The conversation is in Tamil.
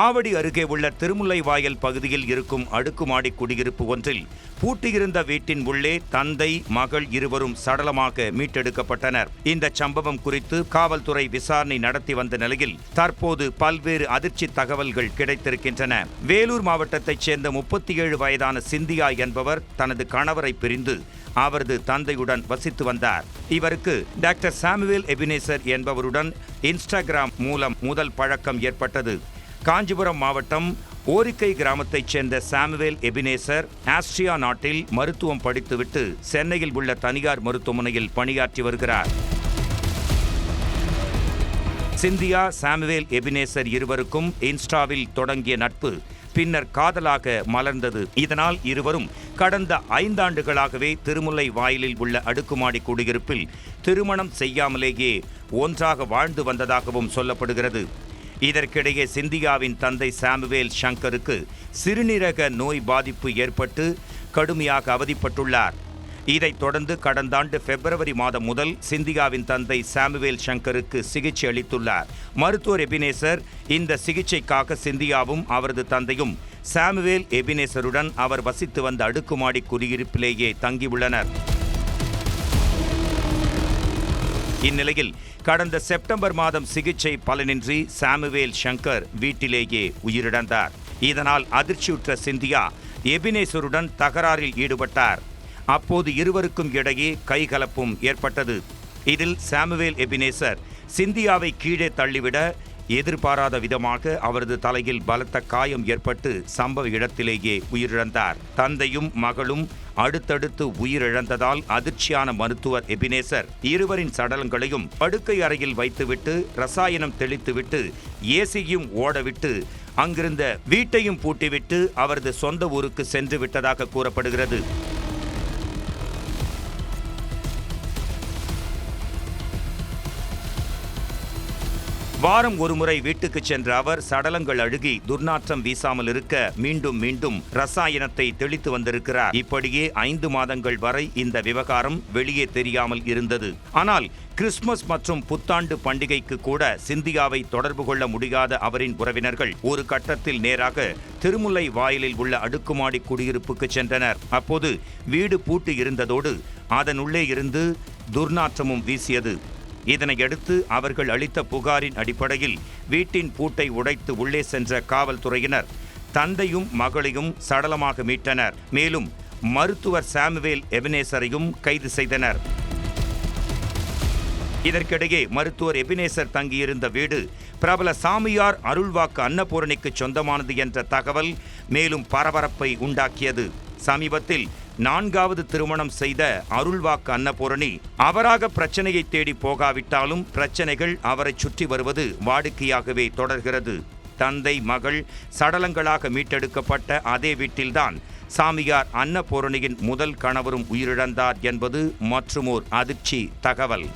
ஆவடி அருகே உள்ள திருமுல்லைவாயல் பகுதியில் இருக்கும் அடுக்குமாடி குடியிருப்பு ஒன்றில் பூட்டியிருந்த வீட்டின் உள்ளே தந்தை மகள் இருவரும் சடலமாக மீட்டெடுக்கப்பட்டனர். இந்த சம்பவம் குறித்து காவல்துறை விசாரணை நடத்தி வந்த நிலையில் தற்போது பல்வேறு அதிர்ச்சி தகவல்கள் கிடைத்திருக்கின்றன. வேலூர் மாவட்டத்தைச் சேர்ந்த முப்பத்தி ஏழு வயதான சிந்தியா என்பவர் தனது கணவரை பிரிந்து அவரது தந்தையுடன் வசித்து வந்தார். இவருக்கு டாக்டர் சாமுவேல் எபினேசர் என்பவருடன் இன்ஸ்டாகிராம் மூலம் முதல் பழக்கம் ஏற்பட்டது. காஞ்சிபுரம் மாவட்டம் ஓரிக்கை கிராமத்தைச் சேர்ந்த சாமுவேல் எபினேசர் ஆஸ்ட்ரியா நாட்டில் மருத்துவம் படித்துவிட்டு சென்னையில் உள்ள தனியார் மருத்துவமனையில் பணியாற்றி வருகிறார். சிந்தியா சாமுவேல் எபினேசர் இருவருக்கும் இன்ஸ்டாவில் தொடங்கிய நட்பு பின்னர் காதலாக மலர்ந்தது. இதனால் இருவரும் கடந்த ஐந்தாண்டுகளாகவே திருமுல்லை வாயிலில் உள்ள அடுக்குமாடி குடியிருப்பில் திருமணம் செய்யாமலேயே ஒன்றாக வாழ்ந்து வந்ததாகவும் சொல்லப்படுகிறது. இதற்கிடையே சிந்தியாவின் தந்தை சாமுவேல் ஷங்கருக்கு சிறுநீரக நோய் பாதிப்பு ஏற்பட்டு கடுமையாக அவதிப்பட்டுள்ளார். இதைத் தொடர்ந்து கடந்த ஆண்டு பிப்ரவரி மாதம் முதல் சிந்தியாவின் தந்தை சாமுவேல் ஷங்கருக்கு சிகிச்சை அளித்துள்ளார். மருத்துவர் எபினேசர் இந்த சிகிச்சைக்காக சிந்தியாவும் அவரது தந்தையும் சாமுவேல் எபினேசருடன் அவர் வசித்து வந்த அடுக்குமாடி குடியிருப்பிலேயே தங்கியுள்ளனர். இந்நிலையில் கடந்த செப்டம்பர் மாதம் சிகிச்சை பலனின்றி சாமுவேல் ஷங்கர் வீட்டிலேயே உயிரிழந்தார். இதனால் அதிர்ச்சியுற்ற சிந்தியா எபினேசருடன் தகராறில் ஈடுபட்டார். அப்போது இருவருக்கும் இடையே கைகலப்பும் ஏற்பட்டது. இதில் சாமுவேல் எபினேசர் சிந்தியாவை கீழே தள்ளிவிட எதிர்பாராத விதமாக அவரது தலையில் பலத்த காயம் ஏற்பட்டு சம்பவ இடத்திலேயே உயிரிழந்தார். தந்தையும் மகளும் அடுத்தடுத்து உயிரிழந்ததால் அதிர்ச்சியான மருத்துவர் எபினேசர் இருவரின் சடலங்களையும் படுக்கை அறையில் வைத்துவிட்டு ரசாயனம் தெளித்துவிட்டு ஏசியும் ஓடவிட்டு அங்கிருந்த வீட்டையும் பூட்டிவிட்டு அவரது சொந்த ஊருக்கு சென்று விட்டதாக கூறப்படுகிறது. வாரம் ஒருமுறை வீட்டுக்கு சென்ற அவர் சடலங்கள் அழுகி துர்நாற்றம் வீசாமல் இருக்க மீண்டும் மீண்டும் ரசாயனத்தை தெளித்து வந்திருக்கிறார். இப்படியே ஐந்து மாதங்கள் வரை இந்த விவகாரம் வெளியே தெரியாமல் இருந்தது. ஆனால் கிறிஸ்துமஸ் மற்றும் புத்தாண்டு பண்டிகைக்கு கூட சிந்தியாவை தொடர்பு கொள்ள முடியாத அவரின் உறவினர்கள் ஒரு கட்டத்தில் நேராக திருமுல்லை வாயிலில் உள்ள அடுக்குமாடி குடியிருப்புக்கு சென்றனர். அப்போது வீடு பூட்டி இருந்ததோடு அதனுள்ளே இருந்து துர்நாற்றமும் வீசியது. இதனையடுத்து அவர்கள் அளித்த புகாரின் அடிப்படையில் வீட்டின் பூட்டை உடைத்து உள்ளே சென்ற காவல்துறையினர் தந்தையும் மகளையும் சடலமாக மீட்டனர். மேலும் மருத்துவர் சாமுவேல் எபினேசரையும் கைது செய்தனர். இதற்கிடையே மருத்துவர் எபினேசர் தங்கியிருந்த வீடு பிரபல சாமியார் அருள்வாக்கு அன்னபூரணிக்கு சொந்தமானது என்ற தகவல் மேலும் பரபரப்பை உண்டாக்கியது. சமீபத்தில் நான்காவது திருமணம் செய்த அருள்வாக்கு அன்னபூரணி அவராக பிரச்சனையை தேடி போகாவிட்டாலும் பிரச்சனைகள் அவரை சுற்றி வருவது வாடிக்கையாகவே தொடர்கிறது. தந்தை மகள் சடலங்களாக மீட்டெடுக்கப்பட்ட அதே வீட்டில்தான் சாமியார் அன்னபூரணியின் முதல் கணவரும் உயிரிழந்தார் என்பது மற்றுமோர் அதிர்ச்சி தகவல்.